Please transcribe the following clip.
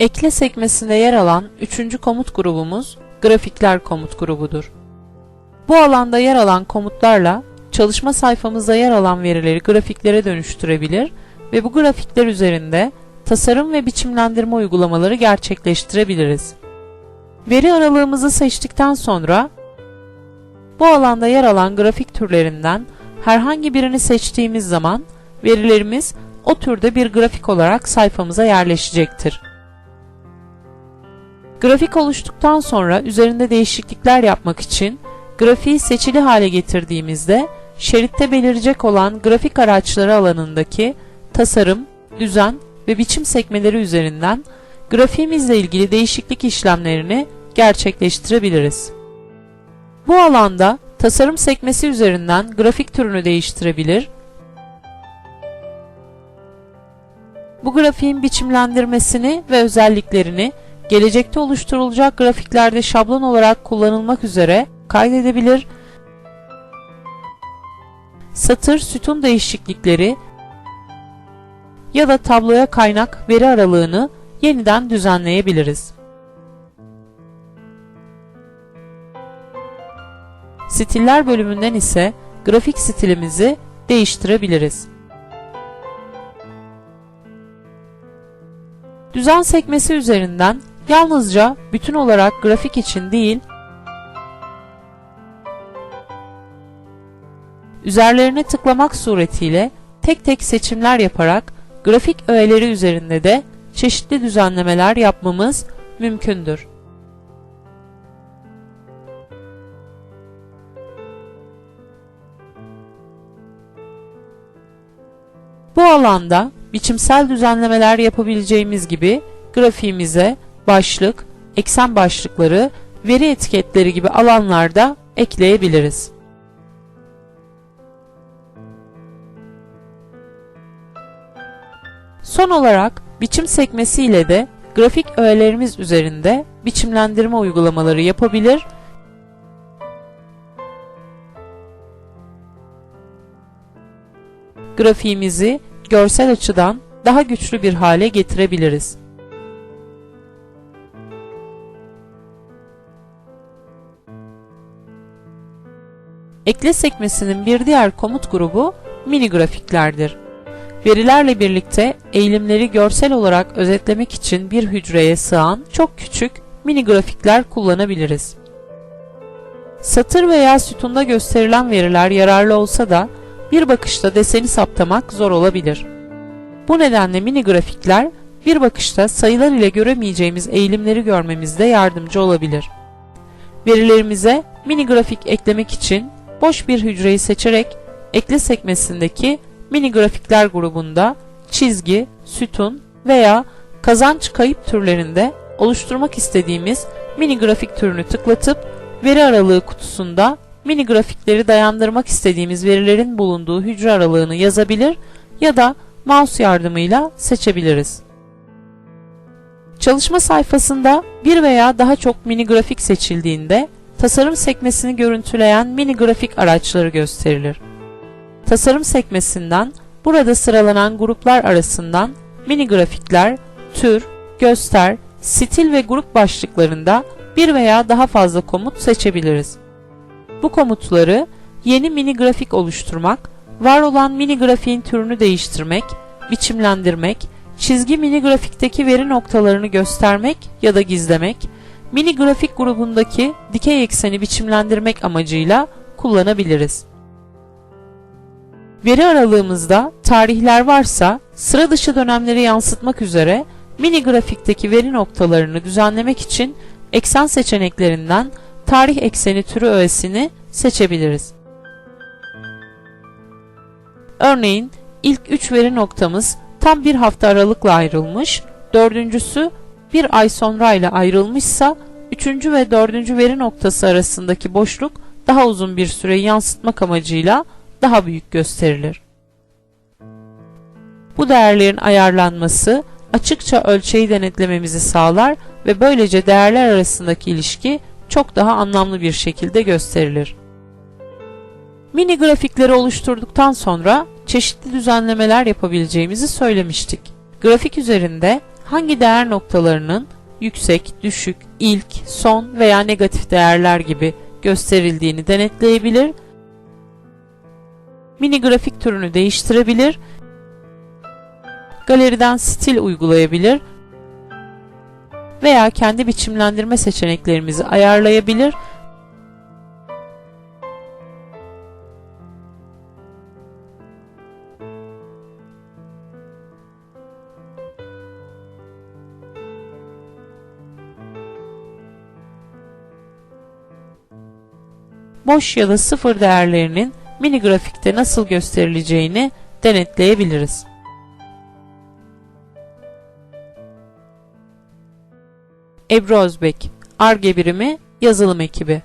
Ekle sekmesinde yer alan üçüncü komut grubumuz grafikler komut grubudur. Bu alanda yer alan komutlarla çalışma sayfamızda yer alan verileri grafiklere dönüştürebilir ve bu grafikler üzerinde tasarım ve biçimlendirme uygulamaları gerçekleştirebiliriz. Veri aralığımızı seçtikten sonra bu alanda yer alan grafik türlerinden herhangi birini seçtiğimiz zaman verilerimiz o türde bir grafik olarak sayfamıza yerleşecektir. Grafik oluştuktan sonra üzerinde değişiklikler yapmak için grafiği seçili hale getirdiğimizde şeritte belirecek olan grafik araçları alanındaki tasarım, düzen ve biçim sekmeleri üzerinden grafiğimizle ilgili değişiklik işlemlerini gerçekleştirebiliriz. Bu alanda tasarım sekmesi üzerinden grafik türünü değiştirebilir, bu grafiğin biçimlendirmesini ve özelliklerini gelecekte oluşturulacak grafiklerde şablon olarak kullanılmak üzere kaydedebilir, satır sütun değişiklikleri ya da tabloya kaynak veri aralığını yeniden düzenleyebiliriz. Stiller bölümünden ise grafik stilimizi değiştirebiliriz. Düzen sekmesi üzerinden yalnızca bütün olarak grafik için değil, üzerlerine tıklamak suretiyle tek tek seçimler yaparak grafik öğeleri üzerinde de çeşitli düzenlemeler yapmamız mümkündür. Bu alanda biçimsel düzenlemeler yapabileceğimiz gibi grafiğimize başlık, eksen başlıkları, veri etiketleri gibi alanlarda ekleyebiliriz. Son olarak biçim sekmesi ile de grafik öğelerimiz üzerinde biçimlendirme uygulamaları yapabilir grafiğimizi görsel açıdan daha güçlü bir hale getirebiliriz. Ekle sekmesinin bir diğer komut grubu mini grafiklerdir. Verilerle birlikte eğilimleri görsel olarak özetlemek için bir hücreye sığan çok küçük mini grafikler kullanabiliriz. Satır veya sütunda gösterilen veriler yararlı olsa da bir bakışta deseni saptamak zor olabilir. Bu nedenle mini grafikler bir bakışta sayılar ile göremeyeceğimiz eğilimleri görmemizde yardımcı olabilir. Verilerimize mini grafik eklemek için boş bir hücreyi seçerek ekle sekmesindeki mini grafikler grubunda çizgi, sütun veya kazanç kayıp türlerinde oluşturmak istediğimiz mini grafik türünü tıklatıp veri aralığı kutusunda mini grafikleri dayandırmak istediğimiz verilerin bulunduğu hücre aralığını yazabilir ya da mouse yardımıyla seçebiliriz. Çalışma sayfasında bir veya daha çok mini grafik seçildiğinde tasarım sekmesini görüntüleyen mini grafik araçları gösterilir. Tasarım sekmesinden burada sıralanan gruplar arasından mini grafikler, tür, göster, stil ve grup başlıklarında bir veya daha fazla komut seçebiliriz. Bu komutları yeni mini grafik oluşturmak, var olan mini grafiğin türünü değiştirmek, biçimlendirmek, çizgi mini grafikteki veri noktalarını göstermek ya da gizlemek, mini grafik grubundaki dikey ekseni biçimlendirmek amacıyla kullanabiliriz. Veri aralığımızda tarihler varsa sıra dışı dönemleri yansıtmak üzere mini grafikteki veri noktalarını düzenlemek için eksen seçeneklerinden tarih ekseni türü öğesini seçebiliriz. Örneğin ilk 3 veri noktamız tam bir hafta aralıkla ayrılmış, dördüncüsü bir ay sonra ayrılmışsa üçüncü ve dördüncü veri noktası arasındaki boşluk daha uzun bir süreyi yansıtmak amacıyla daha büyük gösterilir. Bu değerlerin ayarlanması açıkça ölçeği denetlememizi sağlar ve böylece değerler arasındaki ilişki çok daha anlamlı bir şekilde gösterilir. Mini grafikleri oluşturduktan sonra çeşitli düzenlemeler yapabileceğimizi söylemiştik. Grafik üzerinde hangi değer noktalarının yüksek, düşük, ilk, son veya negatif değerler gibi gösterildiğini denetleyebilir, mini grafik türünü değiştirebilir, galeriden stil uygulayabilir veya kendi biçimlendirme seçeneklerimizi ayarlayabilir boş ya da sıfır değerlerinin mini grafikte nasıl gösterileceğini denetleyebiliriz. Ebru Özbek, Arge birimi, yazılım ekibi